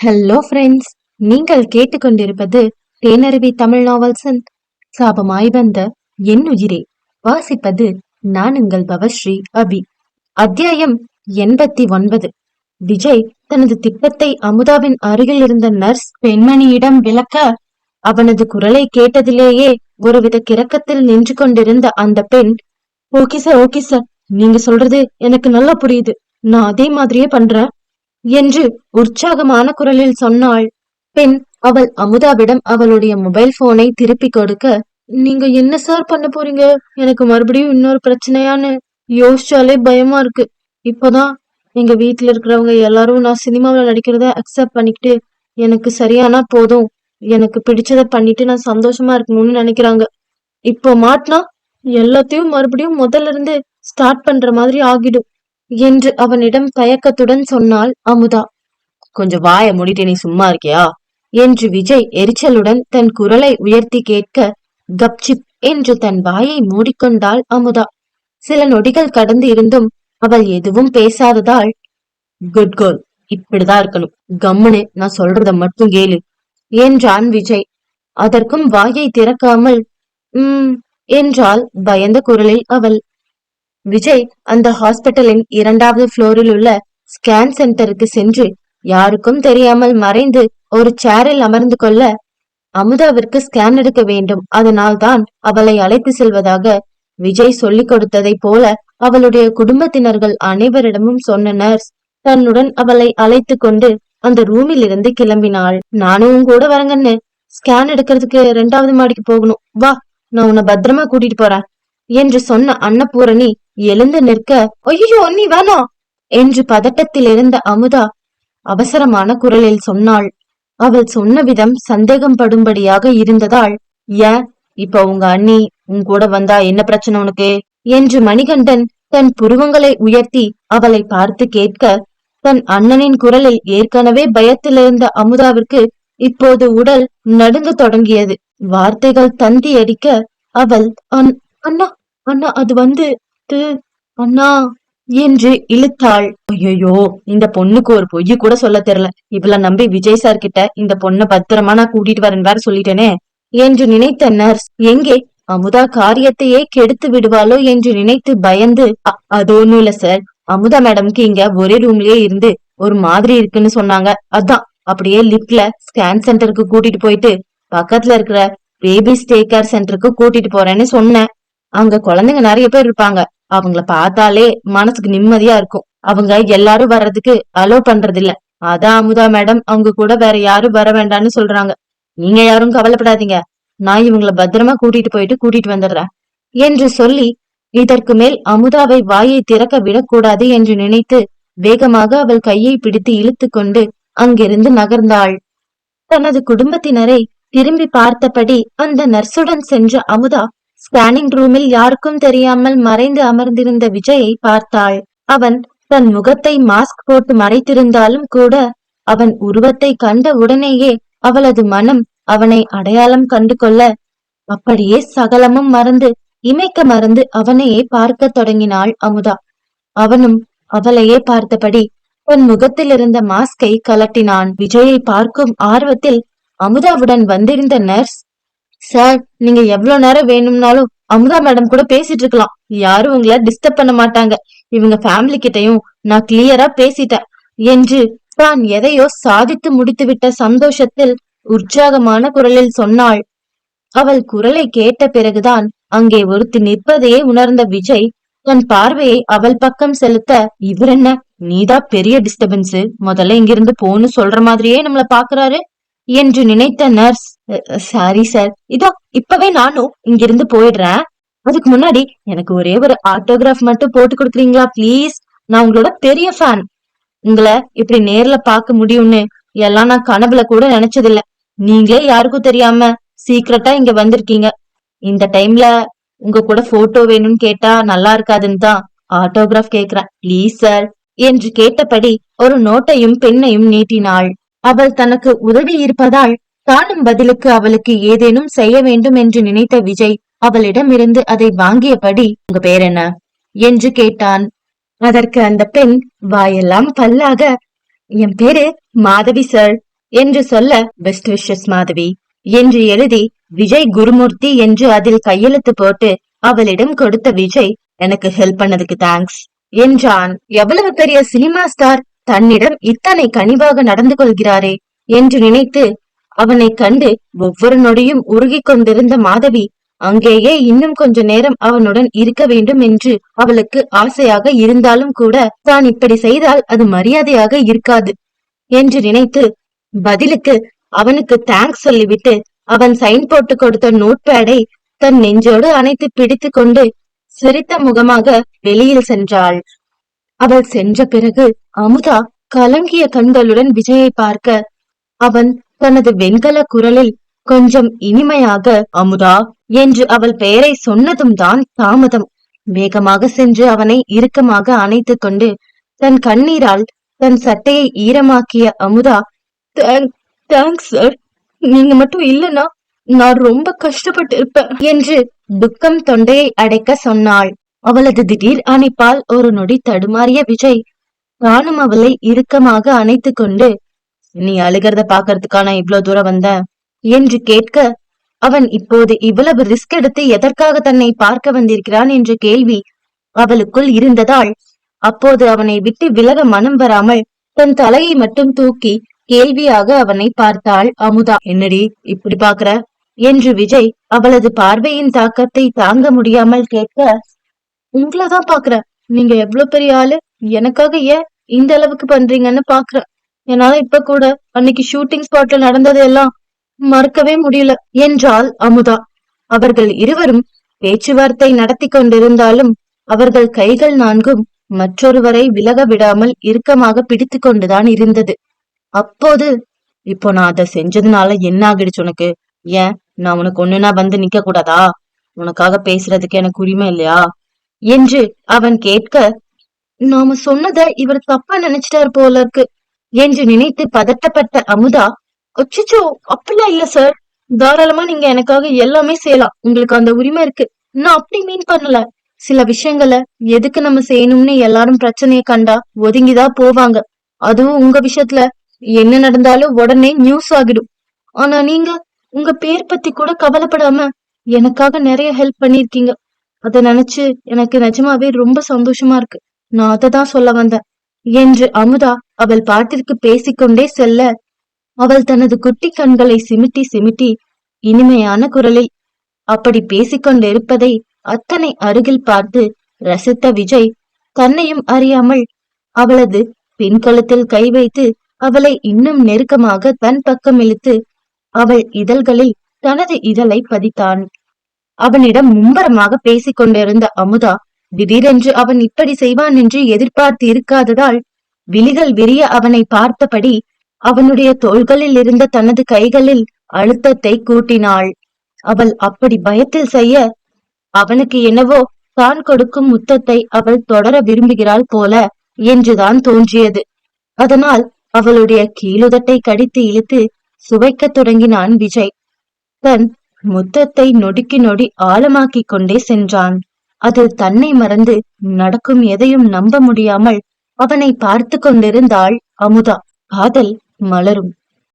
Hello friends நீங்கள் கேட்டுக்கொண்டிருப்பது தேனருவி தமிழ் நாவல்சன் சாபமாய் வந்த என் உயிரே. வாசிப்பது நான் உங்கள் பவஸ்ரீ அபி. அத்தியாயம் எண்பத்தி ஒன்பது. விஜய் தனது திட்டத்தை அமுதாவின் அருகில் இருந்த நர்ஸ் பெண்மணியிடம் விளக்க அவனது குரலை கேட்டதிலேயே ஒருவித கிறக்கத்தில் நின்று கொண்டிருந்த அந்த பெண் ஓகே சார் ஓகே சார். நீங்க சொல்றது எனக்கு நல்லா புரியுது. நான் அதே மாதிரியே பண்றேன். என்று உற்சாகமான குரலில் சொன்னாள். பெண் அவள் அமுதாவிடம் அவளுடைய மொபைல் போனை திருப்பி கொடுக்க நீங்க என்ன சார் பண்ண போறீங்க? எனக்கு மறுபடியும் இன்னொரு பிரச்சனையான்னு யோசிச்சாலே பயமா இருக்கு. இப்போதான் எங்க வீட்டுல இருக்கிறவங்க எல்லாரும் நான் சினிமாவில் நடிக்கிறத அக்செப்ட் பண்ணிக்கிட்டு எனக்கு சரியானா போதும். எனக்கு பிடிச்சத பண்ணிட்டு நான் சந்தோஷமா இருக்கணும்னு நினைக்கிறாங்க. இப்போ மாட்டினா எல்லாத்தையும் மறுபடியும் முதல்ல இருந்து ஸ்டார்ட் பண்ற மாதிரி ஆகிடும். என்று அவனிடம் தயக்கத்துடன் சொன்னாள் அமுதா. கொஞ்சம் வாய முடிட்டு நீ சும்மா இருக்கியா? என்று விஜய் எரிச்சலுடன் தன் குரலை உயர்த்தி கேட்க கப்சிப் என்று தன் வாயை மூடிக்கொண்டாள் அமுதா. சில நொடிகள் கடந்து இருந்தும் அவள் எதுவும் பேசாததால் குட் கோல் இப்படிதான் இருக்கணும். கம்முனு நான் சொல்றத மட்டும் கேளு என்றான் விஜய். அதற்கும் வாயை திறக்காமல் உம் என்றால் பயந்த குரலில் அவள். விஜய் அந்த ஹாஸ்பிட்டலின் இரண்டாவது புளோரில் உள்ள ஸ்கேன் சென்டருக்கு சென்று யாருக்கும் தெரியாமல் மறைந்து ஒரு சேரில் அமர்ந்து கொள்ள அமுதாவிற்கு ஸ்கேன் எடுக்க வேண்டும். அதனால் தான் அவளை அழைத்து செல்வதாக விஜய் சொல்லிக் கொடுத்ததை போல அவளுடைய குடும்பத்தினர்கள் அனைவரிடமும் சொன்ன நர்ஸ் தன்னுடன் அவளை அழைத்து கொண்டு அந்த ரூமில் இருந்து கிளம்பினாள். நானும் கூட வரங்கன்னு ஸ்கேன் எடுக்கிறதுக்கு ரெண்டாவது மாடிக்கு போகணும். வா நான் உன்னை பத்திரமா கூட்டிட்டு போறேன் என்று சொன்ன அன்னபூரணி எழுந்து நிற்க ஐயோ நீ வேணா என்று பதட்டத்தில் இருந்த அமுதா அவசரமான குரலில் சொன்னாள். அவள் சொன்ன விதம் சந்தேகம் படும்படியாக இருந்ததால் ஏன் இப்ப உங்க அண்ணி உன் கூட வந்தா என்ன பிரச்சனை உனக்கு? என்று மணிகண்டன் தன் புருவங்களை உயர்த்தி அவளை பார்த்து கேட்க தன் அண்ணனின் குரலில் ஏற்கனவே பயத்திலிருந்த அமுதாவிற்கு இப்போது உடல் நடுங்க தொடங்கியது. வார்த்தைகள் தந்தி அடிக்க அவள் அண்ணா அண்ணா அது வந்து அண்ணா என்று இழுத்தாள். ஐயோ இந்த பொண்ணுக்கு ஒரு பொய்ய கூட சொல்ல தெரியல. இவள நம்பி விஜய் சார் கிட்ட இந்த பொண்ணை பத்திரமா நான் கூட்டிட்டு வரேன் வேற சொல்லிட்டேனே என்று நினைத்த நர்ஸ் எங்கே? அமுதா காரியத்தையே கெடுத்து விடுவாளோ என்று நினைத்து பயந்து அது ஒண்ணும் இல்ல சார் அமுதா மேடம்க்கு இங்க ஒரே ரூம்லயே இருந்து ஒரு மாதிரி இருக்குன்னு சொன்னாங்க. அதான் அப்படியே லிப்ட்ல ஸ்கேன் சென்டருக்கு கூட்டிட்டு போயிட்டு பக்கத்துல இருக்கிற பேபி ஸ்டே கேர் சென்டருக்கு கூட்டிட்டு போறேன்னு சொன்னேன். அங்க குழந்தைங்க நிறைய பேர் இருப்பாங்க. அவங்கள பார்த்தாலே மனசுக்கு நிம்மதியா இருக்கும். அவங்க எல்லாரும் வர்றதுக்கு அலோ பண்றது இல்ல அதான் அமுதா மேடம் அவங்க கூட வேற யாரும் வர வேண்டாம்னு சொல்றாங்க. நீங்க யாரும் கவலைப்படாதீங்க. நான் இவங்கள பத்திரமா கூட்டிட்டு போயிட்டு கூட்டிட்டு வந்துடுறேன். என்று சொல்லி இதற்கு மேல் அமுதாவை வாயை திறக்க விடக்கூடாது என்று நினைத்து வேகமாக அவள் கையை பிடித்து இழுத்து கொண்டு அங்கிருந்து நகர்ந்தாள். தனது குடும்பத்தினரை திரும்பி பார்த்தபடி அந்த நர்சுடன் சென்ற அமுதா ஸ்கேனிங் ரூமில் யாருக்கும் தெரியாமல் மறைந்து அமர்ந்திருந்த விஜயை பார்த்தாள். அவன் தன் முகத்தை மாஸ்க் போட்டு மறைத்திருந்தாலும் கூட அவன் உருவத்தை கண்ட உடனேயே அவளது மனம் அவனை அடையாளம் கண்டு கொள்ள அப்படியே சகலமும் மறந்து இமைக்க மறந்து அவனையே பார்க்க தொடங்கினாள் அமுதா. அவனும் அவளையே பார்த்தபடி தன் முகத்தில் இருந்த மாஸ்கை கலட்டினான். விஜயை பார்க்கும் ஆர்வத்தில் அமுதாவுடன் வந்திருந்த நர்ஸ் சார் நீங்க எவ்வளவு நேரம் வேணும்னாலும் அமுதா மேடம் கூட பேசிட்டு இருக்கலாம். யாரும் உங்களை டிஸ்டர்ப் பண்ண மாட்டாங்க. இவங்க ஃபேமிலி கிட்டையும் நான் கிளியரா பேசிட்டேன். என்று தான் எதையோ சாதித்து முடித்துவிட்ட சந்தோஷத்தில் உற்சாகமான குரலில் சொன்னாள். அவள் குரலை கேட்ட பிறகுதான் அங்கே ஒருத்தி நிற்பதையே உணர்ந்த விஜய் தன் பார்வையை அவள் பக்கம் செலுத்த இவர் என்ன? நீதான் பெரிய டிஸ்டர்பன்ஸ் முதல்ல இங்கிருந்து போன்னு சொல்ற மாதிரியே நம்மள பாக்குறாரு? என்று நினைத்த நர்ஸ் சாரி சார் இதோ இப்பவே நானும் இங்கிருந்து போயிடுறேன். அதுக்கு முன்னாடி எனக்கு ஒரே ஒரு ஆட்டோகிராஃப் மட்டும் போட்டு கொடுக்குறீங்களா ப்ளீஸ் நான் உங்களோட பெரிய ஃபேன் உங்களை இப்படி நேர்ல பார்க்க முடியும்னு எல்லாம் நான் கனவுல கூட நினைச்சதில்ல. நீங்களே யாருக்கும் தெரியாம சீக்கிரட்டா இங்க வந்திருக்கீங்க. இந்த டைம்ல உங்க கூட போட்டோ வேணும்னு கேட்டா நல்லா இருக்காதுன்னு தான் ஆட்டோகிராஃப் கேக்குறேன். ப்ளீஸ் சார் என்று கேட்டபடி ஒரு நோட்டையும் பெண்ணையும் நீட்டினாள். அவள் தனக்கு உதவி இருப்பதால் காணும் பதிலுக்கு அவளுக்கு ஏதேனும் செய்ய வேண்டும் என்று நினைத்த விஜய் அவளிடமிருந்து அதை வாங்கியபடி உங்க பேர் என்ன? என்று கேட்டான். அதற்கு அந்த பெண் வாயெல்லாம் பல்லாக என் பேரு மாதவி சார் என்று சொல்ல பெஸ்ட் விஷஸ் மாதவி என்று எழுதி விஜய் குருமூர்த்தி என்று அதில் கையெழுத்து போட்டு அவளிடம் கொடுத்த விஜய் எனக்கு ஹெல்ப் பண்ணதுக்கு தேங்க்ஸ் என்றான். எவ்வளவு பெரிய சினிமா ஸ்டார் தன்னிடம் இத்தனை கனிவாக நடந்து கொள்கிறாரே என்று நினைத்து அவனை கண்டு ஒவ்வொரு நொடியும் உருகிக் கொண்டிருந்த மாதவி அங்கேயே இன்னும் கொஞ்ச நேரம் அவனுடன் இருக்க வேண்டும் என்று அவளுக்கு ஆசையாக இருந்தாலும் கூட தான் இப்படி செய்தால் அது மரியாதையாக இருக்காது என்று நினைத்து பதிலுக்கு அவனுக்கு தேங்க்ஸ் சொல்லிவிட்டு அவன் சைன் போட்டு கொடுத்த நோட் பேடை தன் நெஞ்சோடு அணைத்து பிடித்து கொண்டு சிரித்த முகமாக வெளியில் சென்றாள். அவள் சென்ற பிறகு அமுதா கலங்கிய கண்களுடன் விஜயை பார்க்க அவன் தனது வெண்கல குரலில் கொஞ்சம் இனிமையாக அமுதா என்று அவள் பெயரை சொன்னதும் தான் தாமதம். வேகமாக சென்று அவனை இறுக்கமாக அணைத்துக் கொண்டு தன் கண்ணீரால் தன் சட்டையை ஈரமாக்கிய அமுதா தேங்க்ஸ் சார் நீங்க மட்டும் இல்லனா நான் ரொம்ப கஷ்டப்பட்டு இருப்பேன் என்று துக்கம் தொண்டையை அடைக்க சொன்னாள். அவளது திடீர் அணைப்பால் ஒரு நொடி தடுமாறிய விஜய் தானும் அவளை இறுக்கமாக அணைத்துக் கொண்டு நீ அழுகிறத பாக்குறதுக்கான இவ்வளவு தூரம் வந்த? என்று கேட்க அவன் இப்போது இவ்வளவு ரிஸ்க் எடுத்து எதற்காக தன்னை பார்க்க வந்திருக்கிறான் என்ற கேள்வி அவளுக்குள் இருந்ததால் அப்போது அவனை விட்டு விலக மனம் வராமல் தன் தலையை மட்டும் தூக்கி கேள்வியாக அவனை பார்த்தாள் அமுதா. என்னடி இப்படி பாக்குற என்று விஜய் அவளது பார்வையின் தாக்கத்தை தாங்க முடியாமல் கேட்க உங்களதான் பாக்குற நீங்க எவ்வளவு பெரிய ஆளு? எனக்காக ஏன் இந்த அளவுக்கு பண்றீங்கன்னு பாக்குறேன் என்னால இப்ப கூட அன்னைக்கு ஷூட்டிங் ஸ்பாட்ல நடந்ததெல்லாம் மறக்கவே முடியல. என்றாள் அமுதா. அவர்கள் இருவரும் பேச்சுவார்த்தை நடத்தி கொண்டிருந்தாலும் அவர்கள் கைகள் நான்கும் மற்றொருவரை விலக விடாமல் இறுக்கமாக பிடித்து கொண்டுதான் இருந்தது. அப்போது இப்போ நான் அதை செஞ்சதுனால என்ன ஆகிடுச்சு உனக்கு? ஏன்? நான் உனக்கு ஒண்ணுனா வந்து நிக்க கூடாதா? உனக்காக பேசுறதுக்கு எனக்கு உரிமை இல்லையா? என்று அவன் கேட்க நாம சொன்னத இவர் தப்பா நினைச்சிட்டாரு போல இருக்கு. என்று நினைத்து பதட்டப்பட்ட அமுதா அச்சோ அப்படிலாம் இல்ல சார். தாராளமா நீங்க எனக்காக எல்லாமே செய்யலாம். உங்களுக்கு அந்த உரிமை இருக்கு. நான் அப்படி மீன் பண்ணல. சில விஷயங்களை எதுக்கு நம்ம செய்யணும்னு எல்லாரும் பிரச்சனையை கண்டா ஒதுங்கிதான் போவாங்க. அதுவும் உங்க விஷயத்துல. என்ன நடந்தாலும் உடனே நியூஸ் ஆகிடும். ஆனா நீங்க உங்க பேர் பத்தி கூட கவலைப்படாம எனக்காக நிறைய ஹெல்ப் பண்ணிருக்கீங்க அத நினைச்சு எனக்கு நிஜமாவே ரொம்ப சந்தோஷமா இருக்கு. நான் அதை தான் சொல்ல வந்தேன். என்று அமுதா அவள் பாட்டிற்கு பேசிக்கொண்டே செல்ல அவள் தனது குட்டி கண்களை சிமிட்டி சிமிட்டி இனிமையான குரலில் அப்படி பேசிக்கொண்டிருப்பதை அத்தனை அருகில் பார்த்து ரசித்த விஜய் தன்னையும் அறியாமல் அவளது பின்கழுத்தில் கை வைத்து அவளை இன்னும் நெருக்கமாக தன் பக்கம் இழுத்து அவள் இதழ்களில் தனது இதழை பதித்தான். அவனிடம் மும்பரமாக பேசிக் கொண்டிருந்த அமுதா திடீரென்று அவன் இப்படி செய்வான் என்று எதிர்பார்த்து இருக்காததால் விழிகள் விரிய அவனை பார்த்தபடி அவனுடைய தோள்களில் இருந்த தனது கைகளில் அழுத்தத்தை கூட்டினாள். அவள் அப்படி பயத்தில் செய்ய அவனுக்கு என்னவோ தான் கொடுக்கும் முத்தத்தை அவள் தொடர விரும்புகிறாள் போல என்றுதான் தோன்றியது. அதனால் அவளுடைய கீழுதட்டை கடித்து இழுத்து சுவைக்கத் தொடங்கினான் விஜய். தன் முத்தத்தை நொடுக்கி நொடி ஆழமாக்கிக் கொண்டே சென்றான். அதில் தன்னை மறந்து நடக்கும் எதையும் நம்ப முடியாமல் அவனை பார்த்து கொண்டிருந்தாள் அமுதா. காதல் மலரும்.